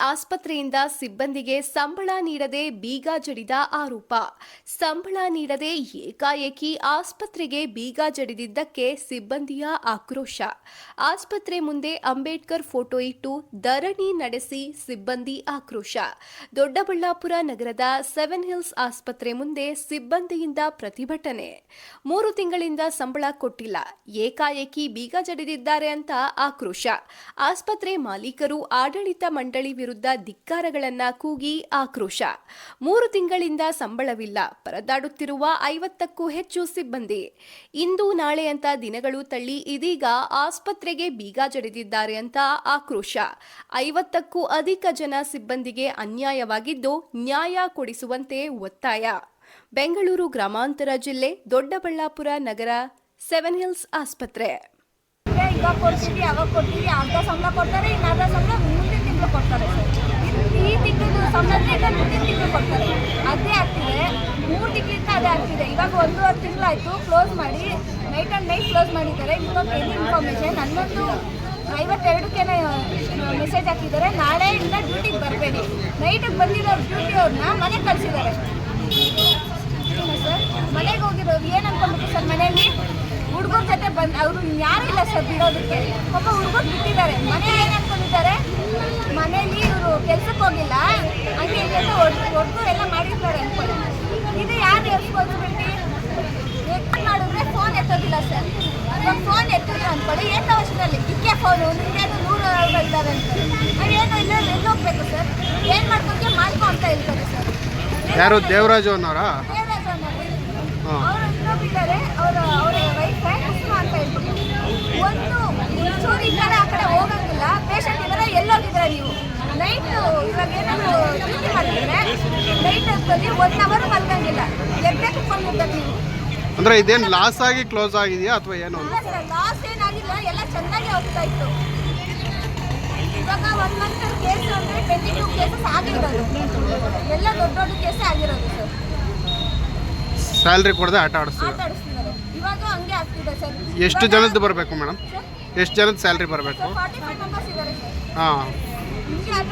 ಆಸ್ಪತ್ರೆಯಿಂದ ಸಿಬ್ಬಂದಿಗೆ ಸಂಬಳ ನೀಡದೆ ಬೀಗ ಜಡಿದ ಆರೋಪ. ಸಂಬಳ ನೀಡದೆ ಏಕಾಏಕಿ ಆಸ್ಪತ್ರೆಗೆ ಬೀಗ ಜಡಿದಿದ್ದಕ್ಕೆ ಸಿಬ್ಬಂದಿಯ ಆಕ್ರೋಶ. ಆಸ್ಪತ್ರೆ ಮುಂದೆ ಅಂಬೇಡ್ಕರ್ ಫೋಟೋ ಇಟ್ಟು ಧರಣಿ ನಡೆಸಿ ಸಿಬ್ಬಂದಿ ಆಕ್ರೋಶ. ದೊಡ್ಡಬಳ್ಳಾಪುರ ನಗರದ ಸೆವೆನ್ ಹಿಲ್ಸ್ ಆಸ್ಪತ್ರೆ ಮುಂದೆ ಸಿಬ್ಬಂದಿಯಿಂದ ಪ್ರತಿಭಟನೆ. ಮೂರು ತಿಂಗಳಿಂದ ಸಂಬಳ ಕೊಟ್ಟಿಲ್ಲ. ಏಕಾಏಕಿ ಬೀಗ ಜಡಿದಿದ್ದಾರೆ ಅಂತ ಆಕ್ರೋಶ. ಆಸ್ಪತ್ರೆ ಮಾಲೀಕರು ಆಡಳಿತ ಮಂಡಳಿ ವಿರುದ್ಧ ಧಿಕ್ಕಾರಗಳನ್ನ ಕೂಗಿ ಆಕ್ರೋಶ. ಮೂರು ತಿಂಗಳಿಂದ ಸಂಬಳವಿಲ್ಲ. ಪರದಾಡುತ್ತಿರುವ ಐವತ್ತಕ್ಕೂ ಹೆಚ್ಚು ಸಿಬ್ಬಂದಿ. ಇಂದು, ನಾಳೆ ಅಂತ ದಿನಗಳು ತಳ್ಳಿ ಇದೀಗ ಆಸ್ಪತ್ರೆಗೆ ಬೀಗ ಜಡಿದಿದ್ದಾರೆ ಅಂತ ಆಕ್ರೋಶ. ಐವತ್ತಕ್ಕೂ ಅಧಿಕ ಜನ ಸಿಬ್ಬಂದಿಗೆ ಅನ್ಯಾಯವಾಗಿದ್ದು ನ್ಯಾಯ ಕೊಡಿಸುವಂತೆ ಒತ್ತಾಯ. ಬೆಂಗಳೂರು ಗ್ರಾಮಾಂತರ ಜಿಲ್ಲೆ ದೊಡ್ಡಬಳ್ಳಾಪುರ ನಗರ ಸೆವೆನ್ ಹಿಲ್ಸ್ ಆಸ್ಪತ್ರೆ. ಈಗ ಕೊಡ್ತೀವಿ, ಅವಾಗ ಕೊಡ್ತೀವಿ ಅರ್ಧ ಸಂಬಳ ಕೊಡ್ತಾರೆ ಸಂಬಳ ತಿಂಗಳು ಕೊಡ್ತಾರೆ ಸರ್. ಈ ತಿಂಗಳು ಸಂಬಳದಿಂದ ಮುಂದಿನ ತಿಂಗಳು ಕೊಡ್ತಾರೆ. ಅದೇ ಆಗ್ತಿದೆ. ಮೂರು ತಿಂಗಳಿಂದ ಅದೇ ಆಗ್ತಿದೆ. ಇವಾಗ ಒಂದೂವರೆ ತಿಂಗಳಾಯಿತು. ಕ್ಲೋಸ್ ಮಾಡಿ. ನೈಟ್ ಆ್ಯಂಡ್ ನೈಟ್ ಕ್ಲೋಸ್ ಮಾಡಿದ್ದಾರೆ. ಇವಾಗ ಏನು ಇನ್ಫಾರ್ಮೇಷನ್ ಹನ್ನೊಂದು ಐವತ್ತೆರಡಕ್ಕೆ ಮೆಸೇಜ್ ಹಾಕಿದ್ದಾರೆ. ನಾಳೆಯಿಂದ ಡ್ಯೂಟಿಗೆ ಬರಬೇಡಿ. ನೈಟಿಗೆ ಬಂದಿರೋ ಡ್ಯೂಟಿ ಅವ್ರನ್ನ ಮನೆಗೆ ಕಳಿಸಿದ್ದಾರೆ ಸರ್ ಮನೆಗೆ ಹೋಗಿರೋರು ಏನು ಅನ್ಕೊಂಡ್ಬಿಟ್ಟು ಸರ್ ಮನೆಯಲ್ಲಿ ಹುಡುಗರ ಜೊತೆ ಬಂದು ಅವರು ಯಾರು ಇಲ್ಲ ಸರ್ ಬಿಡೋದಕ್ಕೆ. ಪಾಪ ಹುಡುಗರು ಬಿಟ್ಟಿದ್ದಾರೆ. ಮನೆ ಏನು ಅನ್ಕೊಂಡಿದ್ದಾರೆ? ಮನೆಯಲ್ಲಿ ಇವರು ಕೆಲ್ಸಕ್ಕೆ ಹೋಗಿಲ್ಲ. ಹಂಗೆ ಕೆಲಸ ಹೊಡೆದು ಹೊಡ್ದು ಎಲ್ಲ ಮಾಡಿರ್ತಾರೆ ಅನ್ಕೊಳ್ಳಿ. ಇದು ಯಾರು ರೆಸ್ಪಾನ್ಸಿಬಿಲಿಟಿ ಮಾಡಿದ್ರೆ ಫೋನ್ ಎತ್ತೋದಿಲ್ಲ ಸರ್. ಇವಾಗ ಫೋನ್ ಎತ್ತಿಲ್ಲ ಅನ್ಕೊಳ್ಳಿ. ಏನು ವರ್ಷದಲ್ಲಿ ಇಕ್ಕೆ ಫೋನು ನಿಮ್ಗೇನು ನೂರು ಇದ್ದಾರೆ ಅಂತಾರೆ ಏನು ಇಲ್ಲ ಎಲ್ಲಿ ಹೋಗ್ಬೇಕು ಸರ್? ಏನು ಮಾಡ್ಕೊಂಡ್ರೆ ಮಾಡ್ಕೊ ಅಂತ ಹೇಳ್ತಾರೆ ಸರ್. ಯಾರು? ದೇವರಾಜು ಅನ್ನೋರಾ? ದೇವರಾಜು ಅನ್ನೋರು. ಅವರು ಇನ್ನೊಬ್ಬಿದ್ದಾರೆ ಅವರ ಅವರ ವೈಫ್ ಕುಸುಮ ಅಂತ ಹೇಳ್ಬಿಟ್ಟು ಒಂದು ಒಂಚೂರು ಈ ಕಡೆ ಆ ಕಡೆ ಹೋಗಂಗಿಲ್ಲ ಪೇಷಂಟ್ ಇದ್ದಾರೆ ಎಲ್ಲೋಗಿದ್ರೆ ನೀವು ನೈಟ್ ಇವಾಗ ಏನಾದ್ರು ಡ್ಯೂಟಿ ಮಾಡಿದ್ರೆ ನೈಟ್ ಹೊತ್ತಲ್ಲಿ ಒನ್ ಅವರ್ ಮಲ್ಕಂಗಿಲ್ಲ ಎದ್ದೆ ಕುತ್ಕೊಂಡಿರ್ಬೇಕು ನೀವು? ಅಂದ್ರೆ ಇದೇನು ಲಾಸ್ ಆಗಿ ಕ್ಲೋಸ್ ಆಗಿದೆಯಾ ಅಥವಾ ಏನು? ಇಲ್ಲ ಸರ್ ಲಾಸ್ ಏನಾಗಿಲ್ಲ ಎಲ್ಲ ಚೆನ್ನಾಗಿ ಹೋಗ್ತಾ ಇತ್ತು. ಇವಾಗ ಒನ್ ಮಂತ್ ಕೇಸ್ ಅಂದರೆ ಟ್ವೆಂಟಿ ಟೂ ಕೇಸಸ್ ಆಗಿರೋದು. ಎಲ್ಲ ದೊಡ್ಡ ದೊಡ್ಡ ಕೇಸೇ ಆಗಿರೋದು ಸರ್ ಸ್ಯಾಲ್ರಿ ಕೊಡದೆ ಆಟ ಆಡಿಸ್ತೀವಿ ಆಟ ಆಡಿಸ್ತಿದ್ದಾರೆ. ಇವಾಗ ಹಂಗೆ ಆಗ್ತಿದೆ ಸರ್ ಎಷ್ಟು ಜನದ್ದು ಬರಬೇಕು ಮೇಡಮ್ ಎಷ್ಟು ಜನದ ಸ್ಯಾಲ್ರಿ ಬರಬೇಕು? ಫಾರ್ಟಿ ಫೈವ್ ಮೆಂಬರ್ಸ್ ಇದ್ದಾರೆ ಸರ್ ಹಾಂ. ಹಿಂಗೆ ಆಟ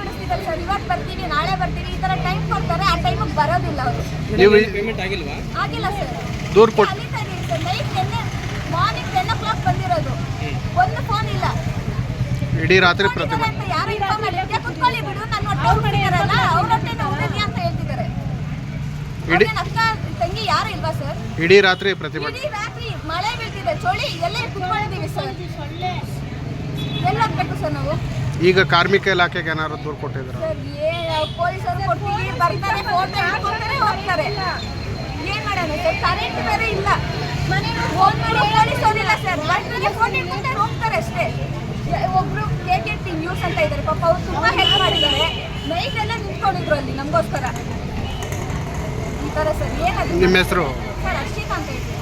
ಸರ್? ಇವತ್ತು ಬರ್ತೀವಿ ನಾಳೆ ಬರ್ತೀವಿ ಈ ಥರ ಟೈಮ್ ಕೊಡ್ತಾರೆ ಆ ಟೈಮಿಗೆ ಬರೋದಿಲ್ಲ ಅವರು. ನೀವು ಪೇಮೆಂಟ್ ಆಗಿಲ್ವಾ? ಆಗಿಲ್ಲ ಸರ್. ದೂರ ಕೊಟ್ಟು ಅಲ್ಲಿಂದ ಇದೆ sir night ten morning ten o'clock ಬಂದಿರೋದು. ಒಂದು ಫೋನ್ ಇಲ್ಲ. ಇಡೀ ರಾತ್ರಿ ಫೋನ್ ಇದೆ ಅಂತ ಯಾರು ಇನ್ಫಾರ್ಮ್ ಮಾಡಿಲ್ಲ ಕುತ್ಕೊಳ್ಳಿ ಬಿಡು ನನ್ನ ಹೊಟ್ಟೆ ಹುಟ್ಟಿದಾರಲ್ಲ ಅವ್ರ ಹೊಟ್ಟೆ ನೋಡಿದ್ವಿ ಅಂತ ಹೇಳ್ತಿದ್ದಾರೆ. ಇಡೀ ಅವ್ರೇನ್ ಅಕ್ಕ ತಂಗಿ ಯಾರು ಇಲ್ವಾ ಸರ್? ಇಡೀ ರಾತ್ರಿ ಪ್ರತಿಭಟನೆ. ಇಡೀ ರಾತ್ರಿ ಮಳೆ ಬೀಳ್ತಿದೆ ಚಳಿ ಎಲ್ಲೇ ಕುತ್ಕೊಂಡಿದ್ದೀವಿ ಸರ್. ಎಲ್ಲಿ ಹೋಗ್ಬೇಕು ಸರ್ ನಾವು? ಈಗ ಕಾರ್ಮಿಕ ಇಲಾಖೆಗೆ ಏನಾದ್ರು ದೂರು ಕೊಟ್ಟಿದ್ರು ಪೊಲೀಸರು ಕೊಡ್ತೀವಿ ಬರ್ತಾರೆ ಫೋನ್ ಹಿಡ್ಕೊತಾರೆ ಹೋಗ್ತಾರೆ. ಏನ್ ಮಾಡೋಣ ಸರ್? ಕರೆಂಟ್ ಬೇರೆ ಇಲ್ಲ. ಫೋನ್ ಮಾಡಿ ಪೊಲೀಸರಿಲ್ಲ ಸರ್. ಬರ್ತಾರೆ ಫೋನ್ ಹಿಡ್ಕೊಂತಾರೆ ಹೋಗ್ತಾರೆ ಅಷ್ಟೇ. ಒಬ್ರು ಕೆ ಕೆ ಟಿ ನ್ಯೂಸ್ ಅಂತ ಇದ್ದಾರೆ. ಪಾಪ ಅವ್ರು ತುಂಬಾ ಹೆಲ್ಪ್ ಮಾಡಿದ್ದಾರೆ. ನೈಟ್ ಎಲ್ಲ ನಿಂತ್ಕೊಂಡಿದ್ರು ಅಲ್ಲಿ ನಮಗೋಸ್ಕರ. ಈ ಥರ ಸರ್ ಏನದು ನಿಮ್ಮ ಹೆಸರು? ಸರ್ ಅರ್ಷಿತಾ ಅಂತ ಹೇಳ್ತೀನಿ